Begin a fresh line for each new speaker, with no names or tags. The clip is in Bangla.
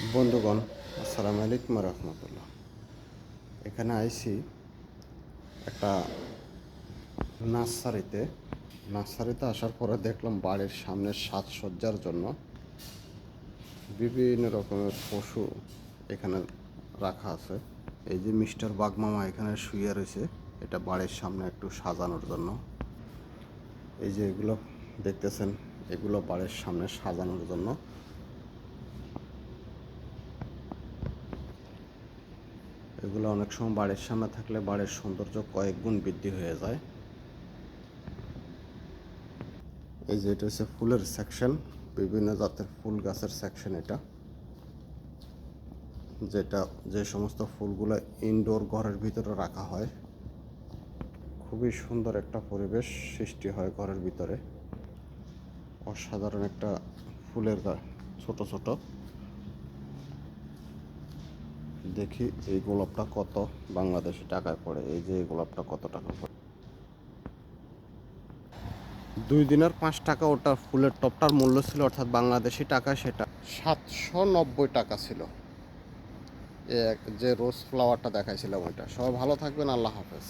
বন্ধুগণ, আসসালামু আলাইকুম রহমতুল্লাহ। এখানে আইসি একটা নার্সারিতে। নার্সারিতে আসার পরে দেখলাম বাড়ির সামনের সাজসজ্জার জন্য বিভিন্ন রকমের পশু এখানে রাখা আছে। এই যে মিস্টার বাগমামা এখানে শুয়ে রয়েছে, এটা বাড়ির সামনে একটু সাজানোর জন্য। এই যে এগুলো দেখতেছেন, এগুলো বাড়ির সামনে সাজানোর জন্য। এগুলো অনেক সময় বাড়ির সামনে থাকলে বাড়ির সৌন্দর্য কয়েক গুণ বৃদ্ধি হয়ে যায়। এই যে এটা হচ্ছে ফুলের সেকশন বিভিন্ন জাতের ফুল গাছের সেকশন এটা। যেটা যে সমস্ত ফুলগুলো ইনডোর ঘরের ভিতরে রাখা হয়, খুবই সুন্দর একটা পরিবেশ সৃষ্টি হয় ঘরের ভিতরে। অসাধারণ একটা ফুলের ছোট ছোট। দেখি এই গোলাপটা কত বাংলাদেশি টাকায় পড়ে, এই যে এই গোলাপটা কত টাকা পড়ে। দুই দিনের পাঁচ টাকা ওটা ফুলের টপটার মূল্য ছিল, অর্থাৎ বাংলাদেশি টাকা সেটা সাতশো নব্বই টাকা ছিল। এক- যে রোজ ফ্লাওয়ারটা দেখাইছিলাম ওইটা। সবাই ভালো থাকবেন, আল্লাহ হাফেজ।